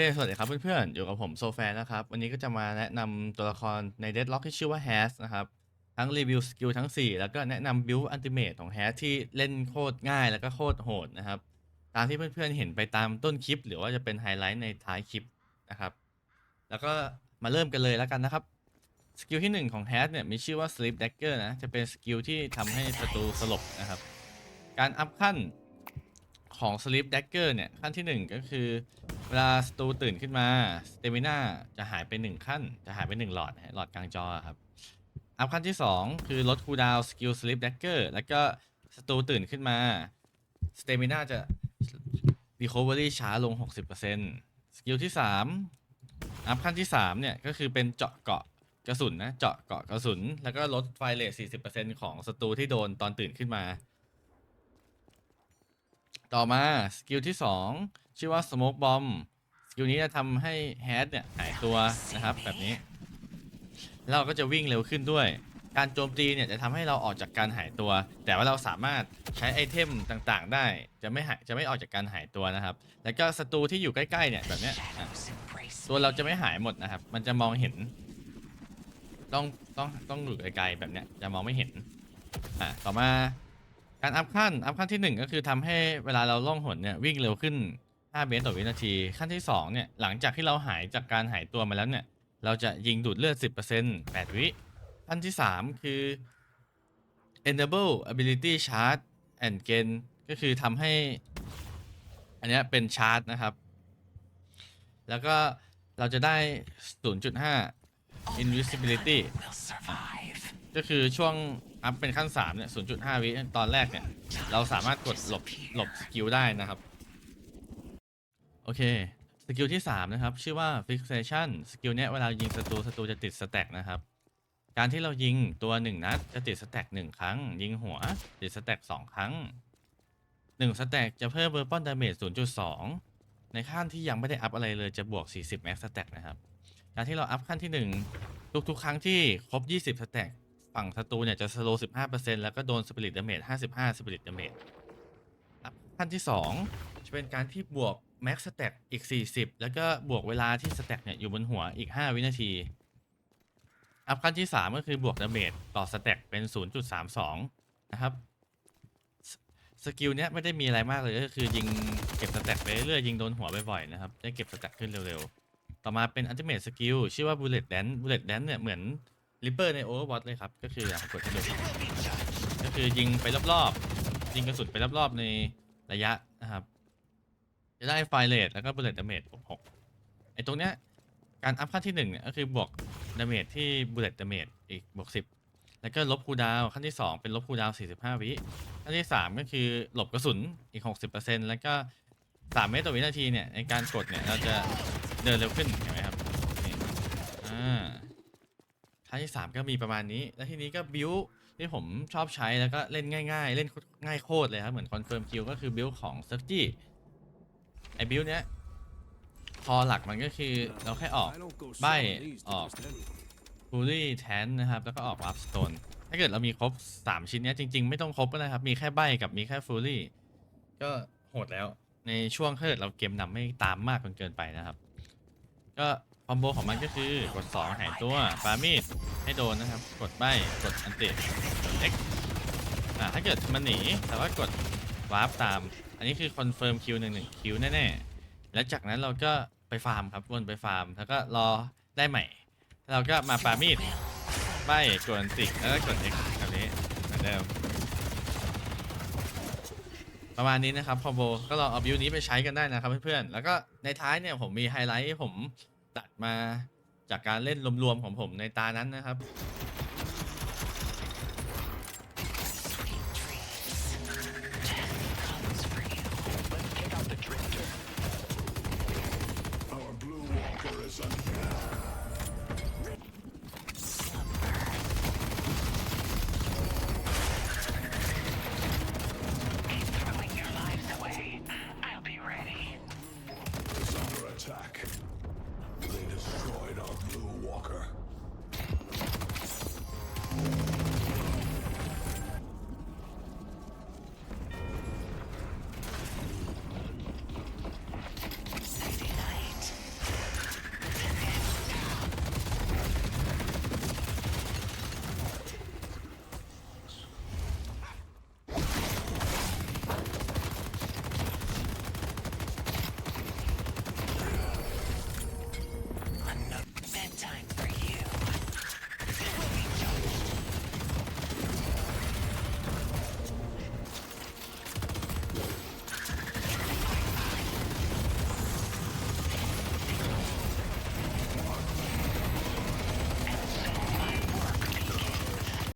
เคสวัสดีครับเพื่อนๆ อยู่กับผมโซแฟนนะครับ วันนี้ก็จะมาแนะนำตัวละครใน Deadlock ที่ชื่อว่า Has นะครับ ทั้งรีวิวสกิลทั้ง 4 แล้วก็แนะนำบิ i อันติเม e ของ Has ที่เล่นโคตรง่ายแล้วก็โคตรโหดนะครับ ตามที่เพื่อนๆ เห็นไปตามต้นคลิป หรือว่าจะเป็นไฮไลท์ในท้ายคลิปนะครับ แล้วก็มาเริ่มกันเลยแล้วกันนะครับ สกิลที่ 1 ของ Has เนี่ยมีชื่อว่า Sleep Dagger นะ จะเป็นสกิลที่ทำให้ศัตรูสลบนะครับ การอัพขั้นของ Sleep Dagger เนี่ยขั้นที่ 1 ก็คือ เวลาสตูตื่นขึ้นมาสเตมิน่าจะหายไป1ขั้น จะหายไป1หลอดนะฮะหลอดกลางจอครับ อัพขั้นที่2คือลดคูลดาวสกิล Sleep Dagger แล้วก็สตูตื่นขึ้นมาสเตมิน่าจะ Recovery ช้าลง 60%สกิลที่3อัพขั้นที่3เนี่ยก็คือเป็นเจาะเกาะกระสุนนะเจาะเกาะกระสุน แล้วก็ลดไฟเรท40%ของสตูที่โดนตอนตื่นขึ้นมา ต่อมาสกิลที่ 2 ชื่อว่า Smoke Bomb สกิลนี้จะทำให้แฮ d เนี่ยหายตัวนะครับแบบนี้แล้วเราก็จะวิ่งเร็วขึ้นด้วย การโจมตีเนี่ยจะทำให้เราออกจากการหายตัว แต่ว่าเราสามารถใช้ไอเทมต่างๆ ได้จะไม่หายจะไม่ออกจากการหายตัวนะครับ แล้วก็ศัตรูที่อยู่ใกล้ๆเนี่ยแบบเนี้ยตัวเราจะไม่หายหมดนะครับ มันจะมองเห็น ต้องต้องต้องอยู่ไกลๆแบบเนี้ยจะมองไม่เห็นอะต่อมา การอัพขั้น อัพขั้นที่1ก็คือทำให้เวลาเราล่องหนเนี่ยวิ่งเร็วขึ้น 5 เมตรต่อวินาที ขั้นที่2เนี่ยหลังจากที่เราหายจากการหายตัวมาแล้วเนี่ย เราจะยิงดูดเลือด 10% 8 วิ ขั้นที่3คือ enable ability charge and gain ก็คือทำให้ อันเนี้ยเป็นชาร์จนะครับ แล้วก็เราจะได้ 0.5 invisibility ก็คือช่วงอัพเป็นขั้น3เนี่ย0.5 วิตอนแรกเนี่ย เราสามารถกดหลบหลบสกิลได้นะครับ โอเค สกิลที่ 3 นะครับ ชื่อว่า fixation สกิลเนี้ยเวลายิงศัตรูศัตรูจะติดสแต็กนะครับ การที่เรายิงตัว 1 นัดจะติดสแต็ก1ครั้ง ยิงหัวติดสแต็ก2 ครั้ง 1 สแต็กจะเพิ่ม weapon damage 0.2 ในขั้นที่ยังไม่ได้อัพอะไรเลยจะบวก 40 max สแต็กนะครับ การที่เราอัพขั้นที่ 1 ทุกๆ ครั้งที่ครบ 20 สแต็ก ฝั่งศัตรูเนี่ยจะสโล15%แล้วก็โดนสปิริตดาเมจ55สปิริตดาเมจอัพขั้นที่2จะเป็นการที่บวกแม็กสแต็กอีก40แล้วก็บวกเวลาที่สแต็กเนี่ยอยู่บนหัวอีก5วินาที อัพขั้นที่3ก็คือบวกดาเมจต่อสแต็กเป็น0.32นะครับสสกิลเนี้ยไม่ได้มีอะไรมากเลยก็คือยิงเก็บสแต็กไปเรื่อยยิงโดนหัวบ่อยๆนะครับได้เก็บสแต็กขึ้นเร็วๆ ต่อมาเป็นอัลติเม e สกิลชื่อว่า Bullet Dance Bullet Dance เนี่ยเหมือน Reaper ใน Overwatch เลยครับ ก็คืออะกดให้ดูก็คือยิงไปรอบๆ ยิงกระสุนไปรอบๆในระยะนะครับ จะได้ไฟเรทแล้วก็ Bullet Damage บวก6ไอ้ตรงเนี้ยการอัพขั้นที่1เนี่ยก็คือบวกดาเมจที่ Bullet Damage อีกบวก10 แล้วก็ลบคูดาวขั้นที่ 2 เป็นลบคูดาว45 วิขั้นที่ 3 ก็คือหลบกระสุนอีก 60%แล้วก็ 3 เมตรต่อวินาทีเนี่ยในการกดเนี่ยเราจะเดินเร็วขึ้นเห็นไหมครับอ่า ขั้นที่3ก็มีประมาณนี้ แล้วทีนี้ก็บิวที่ผมชอบใช้แล้วก็เล่นง่ายๆ เล่นง่ายโคตรเลยครับ เหมือนคอนเฟิร์มคิวก็คือบิวของเซิร์ฟจี้ไอ้บิวเนี้ยพอหลักมันก็คือเราแค่ออกใบออกฟูลี่แทนนะครับ แล้วก็ออกวั r สโตนถ้าเกิดเรามีครบ 3 ชิ้นเนี้ยจริง ๆ ไม่ต้องครบก็ได้ครับ มีแค่ใบกับมีแค่ฟูลี่ก็โหดแล้วในช่วงถ้าเกิดเราเกมนำไม่ตามมากจนเกินไปนะครับ ก็ คอมโบของมันก็คือกด2หายตัวปามีดให้โดนนะครับ กดใบกดอันติกด X อ่าถ้าเกิดมันหนีแต่ว่ากดวาร์ปตาม อันนี้คือคอนเฟิร์มคิวหนึ่งหนึ่งคิวแน่ๆ แล้วจากนั้นเราก็ไปฟาร์มครับวนไปฟาร์ม แล้วก็รอได้ใหม่ เราก็มาปามีดใบกดอันติแล้วก็กด X แบบนี้เหมือนเดิมประมาณนี้นะครับคอมโบก็ลองเอาบิวนี้ไปใช้กันได้นะครับเพื่อนๆ แล้วก็ในท้ายเนี่ยผมมีไฮไลท์ผม ตัดมาจากการเล่นรวมๆของผมในตานั้นนะครับ Our blue walker is under